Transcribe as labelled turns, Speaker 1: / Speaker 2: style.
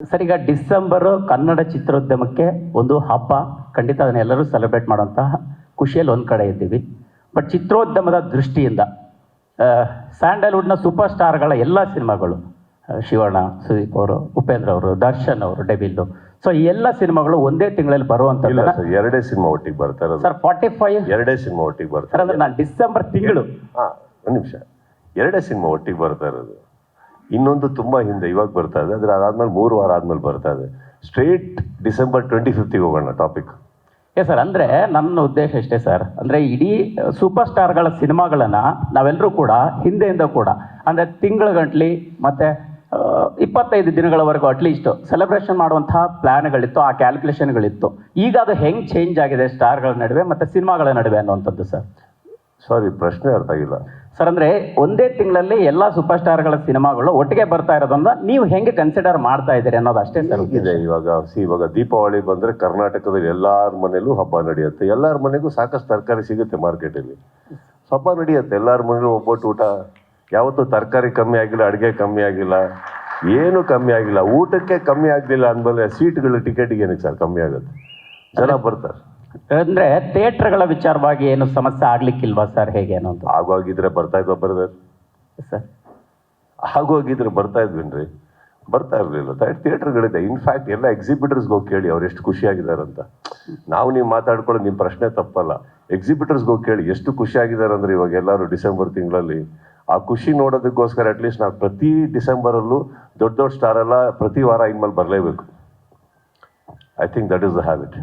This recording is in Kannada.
Speaker 1: ಸರ್ ಈಗ ಡಿಸೆಂಬರ್ ಕನ್ನಡ ಚಿತ್ರೋದ್ಯಮಕ್ಕೆ ಒಂದು ಹಬ್ಬ ಖಂಡಿತ ಅದನ್ನೆಲ್ಲರೂ ಸೆಲೆಬ್ರೇಟ್ ಮಾಡುವಂತಹ ಖುಷಿಯಲ್ಲಿ ಒಂದು ಕಡೆ ಇದ್ದೀವಿ. ಬಟ್ ಚಿತ್ರೋದ್ಯಮದ ದೃಷ್ಟಿಯಿಂದ ಸ್ಯಾಂಡಲ್ವುಡ್ನ ಸೂಪರ್ ಸ್ಟಾರ್ಗಳ ಎಲ್ಲ ಸಿನಿಮಾಗಳು ಶಿವಣ್ಣ ಸುದೀಪ್ ಅವರು ಉಪೇಂದ್ರ ಅವರು ದರ್ಶನ್ ಅವರು ಡೆಬಿಲ್ಲು ಸೊ ಈ ಎಲ್ಲ ಸಿನಿಮಾಗಳು ಒಂದೇ ತಿಂಗಳಲ್ಲಿ
Speaker 2: ಇಲ್ಲ ಸರ್ ಎರಡೇ ಸಿನಿಮಾ ಒಟ್ಟಿಗೆ ಬರ್ತಾರೆ
Speaker 1: ಸರ್ ಫಾರ್ಟಿ ಫೈವ್
Speaker 2: ಎರಡೇ ಸಿನಿಮಾ ಒಟ್ಟಿಗೆ
Speaker 1: ಬರ್ತಾರೆ ನಾನು ಡಿಸೆಂಬರ್ ತಿಂಗಳು.
Speaker 2: ನಿಮಿಷ. ಎರಡೇ ಸಿನಿಮಾ ಒಟ್ಟಿಗೆ ಬರ್ತಾ ಇರೋದು. ಇನ್ನೊಂದು ತುಂಬ ಹಿಂದೆ, ಇವಾಗ ಬರ್ತಾ ಇದೆ. ಅದ್ರ ಅದಾದ್ಮೇಲೆ ಮೂರು ವಾರ ಆದ್ಮೇಲೆ ಬರ್ತಾ ಇದೆ. ಸ್ಟ್ರೇಟ್ ಡಿಸೆಂಬರ್ ಟ್ವೆಂಟಿ ಫಿಫ್ತಿಗೆ ಹೋಗೋಣ ಟಾಪಿಕ್
Speaker 1: ಏ ಸರ್ ಅಂದರೆ ನನ್ನ ಉದ್ದೇಶ ಇಷ್ಟೇ ಸರ್ ಅಂದರೆ ಇಡೀ ಸೂಪರ್ ಸ್ಟಾರ್ಗಳ ಸಿನಿಮಾಗಳನ್ನು ನಾವೆಲ್ಲರೂ ಕೂಡ, ಹಿಂದೆಯಿಂದ ಕೂಡ, ಅಂದರೆ ತಿಂಗಳ ಗಂಟ್ಲಿ ಮತ್ತು ಇಪ್ಪತ್ತೈದು ದಿನಗಳವರೆಗೂ ಅಟ್ಲೀಸ್ಟ್ ಸೆಲೆಬ್ರೇಷನ್ ಮಾಡುವಂತಹ ಪ್ಲ್ಯಾನ್ಗಳಿತ್ತು ಆ ಕ್ಯಾಲ್ಕುಲೇಷನ್ಗಳಿತ್ತು ಈಗ ಅದು ಹೆಂಗೆ ಚೇಂಜ್ ಆಗಿದೆ ಸ್ಟಾರ್ಗಳ ನಡುವೆ ಮತ್ತು ಸಿನಿಮಾಗಳ ನಡುವೆ ಅನ್ನುವಂಥದ್ದು ಸರ್
Speaker 2: ಸಾರಿ ಪ್ರಶ್ನೆ ಅರ್ಥ ಆಗಿಲ್ಲ.
Speaker 1: ಸರ್ ಅಂದರೆ ಒಂದೇ ತಿಂಗಳಲ್ಲಿ ಎಲ್ಲ ಸೂಪರ್ ಸ್ಟಾರ್ಗಳ ಸಿನಿಮಾಗಳು ಒಟ್ಟಿಗೆ ಬರ್ತಾ ಇರೋದನ್ನ ನೀವು ಹೆಂಗೆ ಕನ್ಸಿಡರ್ ಮಾಡ್ತಾ ಇದ್ದೀರಿ ಅನ್ನೋದು ಅಷ್ಟೇ ಸರ್
Speaker 2: ಇದೆ ಇವಾಗ ಸಿ ಇವಾಗ ದೀಪಾವಳಿ ಬಂದ್ರೆ ಕರ್ನಾಟಕದಲ್ಲಿ ಎಲ್ಲಾರ ಮನೇಲೂ ಹಬ್ಬ ನಡೆಯುತ್ತೆ. ಎಲ್ಲರ ಮನೆಗೂ ಸಾಕಷ್ಟು ತರಕಾರಿ ಸಿಗುತ್ತೆ ಮಾರ್ಕೆಟಲ್ಲಿ ಹಬ್ಬ ನಡೆಯುತ್ತೆ ಎಲ್ಲರ ಮನೇಲೂ ಒಬ್ಬಟ್ಟು ಊಟ. ಯಾವತ್ತೂ ತರಕಾರಿ ಕಮ್ಮಿ ಆಗಿಲ್ಲ ಅಡುಗೆ ಕಮ್ಮಿ ಆಗಿಲ್ಲ. ಏನು ಕಮ್ಮಿ ಆಗಿಲ್ಲ. ಊಟಕ್ಕೆ ಕಮ್ಮಿ ಆಗಲಿಲ್ಲ ಅಂದಮೇಲೆ ಸೀಟ್ಗಳು ಟಿಕೆಟ್ಗೆ ಏನಕ್ಕೆ ಸರ್ ಕಮ್ಮಿ ಆಗುತ್ತೆ? ಜನ ಬರ್ತಾರೆ.
Speaker 1: ಅಂದರೆ ಥಿಯೇಟ್ರ್ಗಳ ವಿಚಾರವಾಗಿ ಏನು ಸಮಸ್ಯೆ ಆಗ್ಲಿಕ್ಕಿಲ್ವಾ ಸರ್? ಹೇಗೆ ಅನ್ನೋದು?
Speaker 2: ಆಗೋಗಿದ್ರೆ ಬರ್ತಾ ಇದ್ವಾ ಬ್ರದರ್?
Speaker 1: ಸರ್.
Speaker 2: ಆಗೋಗಿದ್ರೆ ಬರ್ತಾ ಇದ್ವಿನ್ರಿ? ಬರ್ತಾ ಇರಲಿಲ್ಲ. ಥಿಯೇಟರ್ಗಳಿದೆ. ಇನ್ಫ್ಯಾಕ್ಟ್ ಎಲ್ಲ ಎಕ್ಸಿಬಿಟರ್ಸ್ಗೆ ಹೋಗಿ ಕೇಳಿ ಅವ್ರು ಎಷ್ಟು ಖುಷಿಯಾಗಿದ್ದಾರೆ ಅಂತ ನಾವು ನೀವು ಮಾತಾಡ್ಕೊಳ್ಳೋ ನಿಮ್ಮ ಪ್ರಶ್ನೆ ತಪ್ಪಲ್ಲ. ಎಕ್ಸಿಬಿಟರ್ಸ್ಗೆ ಹೋಗಿ ಕೇಳಿ ಎಷ್ಟು ಖುಷಿಯಾಗಿದ್ದಾರೆ ಅಂದ್ರೆ ಇವಾಗ ಎಲ್ಲರೂ ಡಿಸೆಂಬರ್ ತಿಂಗಳಲ್ಲಿ. ಆ ಖುಷಿ ನೋಡೋದಕ್ಕೋಸ್ಕರ ಅಟ್ಲೀಸ್ಟ್ ನಾವು ಪ್ರತಿ ಡಿಸೆಂಬರಲ್ಲೂ ದೊಡ್ಡ ದೊಡ್ಡ ಸ್ಟಾರ್ ಎಲ್ಲ ಪ್ರತಿ ವಾರ ಇನ್ಮೇಲೆ ಬರಲೇಬೇಕು. I think that is the habit